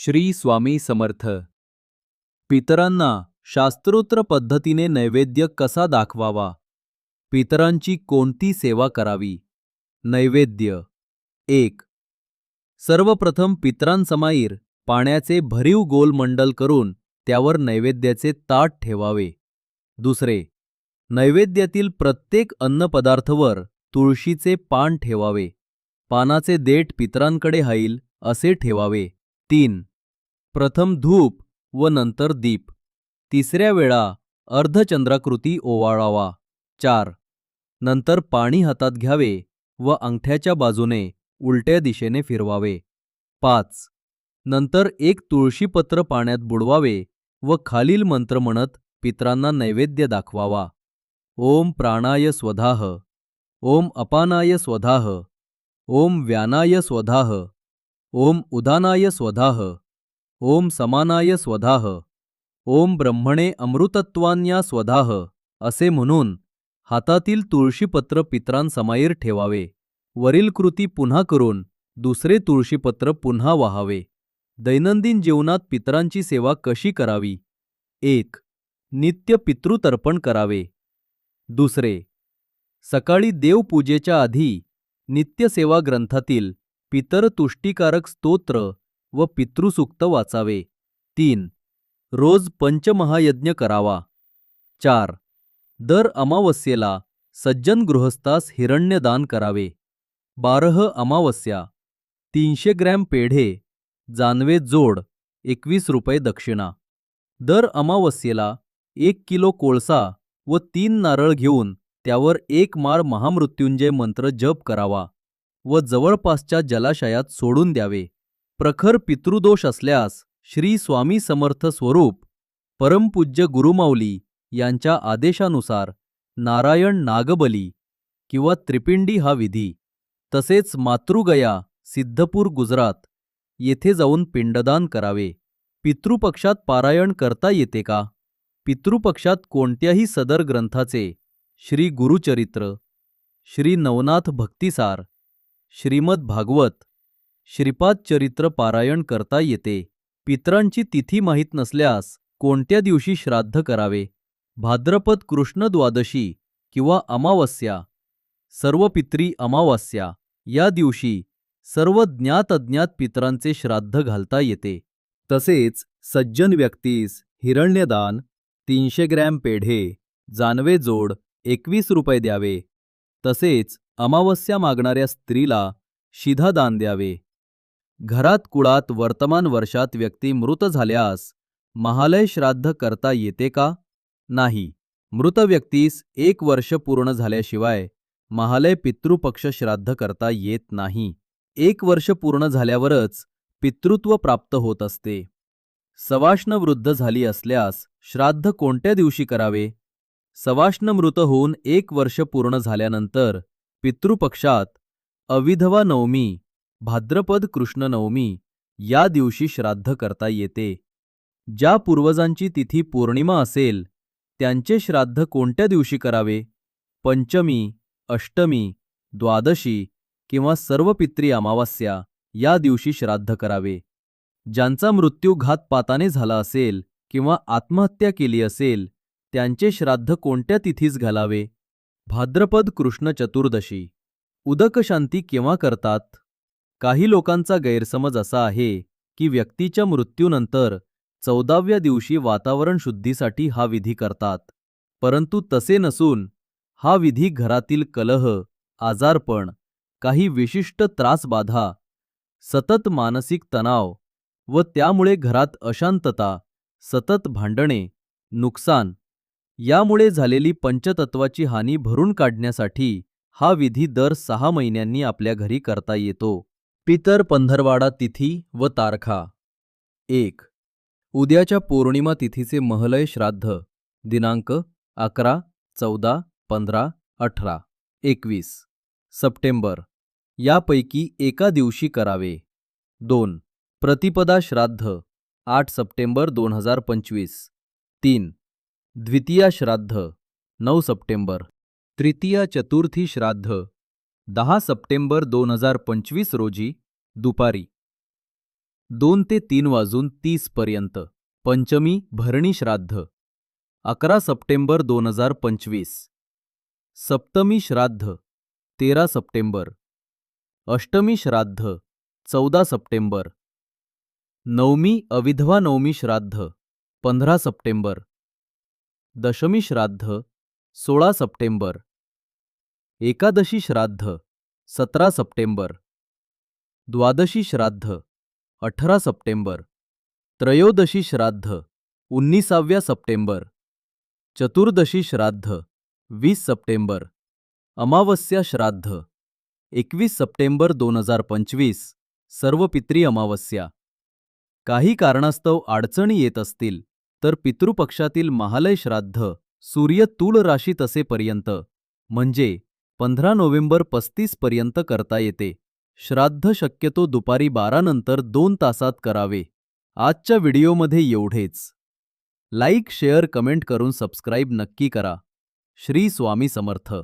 श्री स्वामी समर्थ. पितरांना शास्त्रोत्र पद्धतीने नैवेद्य कसा दाखवावा? पितरांची कोणती सेवा करावी? नैवेद्य. एक. सर्वप्रथम पितरांसमाईर पाण्याचे भरीव गोलमंडल करून त्यावर नैवेद्याचे ताट ठेवावे. दुसरे. नैवेद्यातील प्रत्येक अन्नपदार्थवर तुळशीचे पान ठेवावे. पानाचे देठ पितरांकडे हाईल असे ठेवावे. तीन. प्रथम धूप व नंतर दीप. तिसऱ्या वेळा अर्धचंद्राकृती ओवाळावा. चार. नंतर पाणी हातात घ्यावे व अंगठ्याच्या बाजूने उलट्या दिशेने फिरवावे. पाच. नंतर एक तुळशीपत्र पाण्यात बुडवावे व खालील मंत्र म्हणत पितरांना नैवेद्य दाखवावा. ओम प्राणाय स्वधाह. ओम अपानाय स्वधाह. ओम व्यानाय स्वधाह. ओम उदानाय स्वधाह. ओम समानाय स्वधाह ओम ब्रह्मणे अमृतत्वान्या स्वधाह असे म्हणून हातातील तुळशीपत्र पितरांसमाईर ठेवावे. वरील कृती पुन्हा करून दुसरे तुळशीपत्र पुन्हा वाहावे. दैनंदिन जीवनात पितरांची सेवा कशी करावी? एक नित्य पितृतर्पण करावे. दुसरे सकाळी देवपूजेच्या आधी नित्यसेवा ग्रंथातील पितर तुष्टीकारक स्तोत्र व पितृसूक्त वाचावे. तीन. रोज पंचमहायज्ञ करावा. चार. दर अमावस्येला सज्जन गृहस्थास हिरण्यदान करावे. बारह अमावस्या. तीनशे ग्रॅम पेढे जानवे जोड एकवीस रुपये दक्षिणा. दर अमावस्येला एक किलो कोळसा व तीन नारळ घेऊन त्यावर एक माळ महामृत्युंजय मंत्र जप करावा व जवळपासच्या जलाशयात सोडून द्यावे. प्रखर पितृदोष असल्यास श्री स्वामी समर्थ स्वरूप परमपूज्य गुरुमाऊली यांच्या आदेशानुसार नारायण नागबली किंवा त्रिपिंडी हा विधी तसेच मातृगया सिद्धपूर गुजरात येथे जाऊन पिंडदान करावे. पितृपक्षात पारायण करता येते का? पितृपक्षात कोणत्याही सदर ग्रंथाचे श्री गुरुचरित्र श्री नवनाथ भक्तिसार श्रीमद भागवत श्रीपाद चरित्र पारायण करता येते. पित्रांची तिथी माहीत नसल्यास कोणत्या दिवशी श्राद्ध करावे? भाद्रपद कृष्ण द्वादशी किंवा अमावस्या? सर्व पित्री अमावास्या. या दिवशी सर्व ज्ञात अज्ञात पितरांचे श्राद्ध घालता येते. तसेच सज्जन व्यक्तीस हिरण्यदान तीनशे ग्रॅम पेढे जानवे जोड एकवीस रुपये द्यावे. तसेच अमावस्या मागणाऱ्या स्त्रीला शिधादान द्यावे. घरात कुळात वर्तमान वर्षात व्यक्ती मृत झाल्यास महालय श्राद्ध करता येते का? नाही. मृत व्यक्तीस एक वर्ष पूर्ण झाल्याशिवाय महालय पितृपक्ष श्राद्ध करता येत नाही. एक वर्ष पूर्ण झाल्यावरच पितृत्व प्राप्त होत असते. सवाष्ण वृद्ध झाली असल्यास श्राद्ध कोणत्या दिवशी करावे? सवाष्ण मृत होऊन एक वर्ष पूर्ण झाल्यानंतर पितृपक्षात अविधवा नवमी भाद्रपद कृष्ण नवमी या दिवशी श्राद्ध करता येते. ज्या पूर्वजांची तिथी पौर्णिमा असेल त्यांचे श्राद्ध कोणत्या दिवशी करावे? पंचमी अष्टमी द्वादशी किंवा सर्व पित्री अमावास्या या दिवशी श्राद्ध करावे. ज्यांचा मृत्यू घातपाताने झाला असेल किंवा आत्महत्या केली असेल त्यांचे श्राद्ध कोणत्या तिथीस घालावे? भाद्रपद कृष्ण चतुर्दशी. उदकशांती केव्हा करतात? काही लोकांचा गैरसमज असा आहे की व्यक्तीच्या मृत्यूनंतर चौदाव्या दिवशी वातावरण शुद्धीसाठी हा विधी करतात. परंतु तसे नसून हा विधी घरातील कलह आजारपण काही विशिष्ट त्रासबाधा सतत मानसिक तणाव व त्यामुळे घरात अशांतता सतत भांडणे नुकसान यामुळे झालेली पंचतत्वाची हानी भरून काढण्यासाठी हा विधी दर सहा महिन्यांनी आपल्या घरी करता येतो. पितर पंधरवाडा तिथी व तारखा. एक. उद्याच्या पौर्णिमा तिथीचे महलय श्राद्ध दिनांक अकरा चौदा पंधरा अठरा. एकवीस. सप्टेंबर. यापैकी एका दिवशी करावे. दोन. प्रतिपदा श्राद्ध आठ सप्टेंबर दोन हजार पंचवीस. तीन. द्वितीया श्राद्ध नऊ सप्टेंबर. तृतीया चतुर्थी श्राद्ध दहा सप्टेंबर दोन हजार पंचवीस रोजी दुपारी दोन ते तीन वाजून तीस पर्यंत पंचमी भरणी श्राद्ध. अकरा सप्टेंबर दोन हजार पंचवीस. सप्तमी श्राद्ध तेरा सप्टेंबर. अष्टमी श्राद्ध चौदा सप्टेंबर. नवमी अविधवा नवमी श्राद्ध पंधरा सप्टेंबर. दशमी श्राद्ध सोळा सप्टेंबर. एकादशी श्राद्ध सतरा सप्टेंबर. द्वादशी श्राद्ध अठरा सप्टेंबर. त्रयोदशी श्राद्ध उन्नीसाव्या सप्टेंबर. चतुर्दशी श्राद्ध वीस सप्टेंबर. अमावस्या श्राद्ध एकवीस सप्टेंबर दोन हजार पंचवीस सर्व पित्री अमावस्या. काही कारणास्तव अडचणी येत असतील तर पितृपक्षातील महालय श्राद्ध सूर्य तूळ राशीत असेपर्यंत म्हणजे पंधरा नोव्हेंबर पस्तीस पर्यंत करता येते. श्राद्ध शक्यतो दुपारी बारा नंतर दोन तासात करावे. आजच्या व्हिडिओमध्ये एवढेच. लाईक शेअर कमेंट करून सबस्क्राईब नक्की करा. श्री स्वामी समर्थ.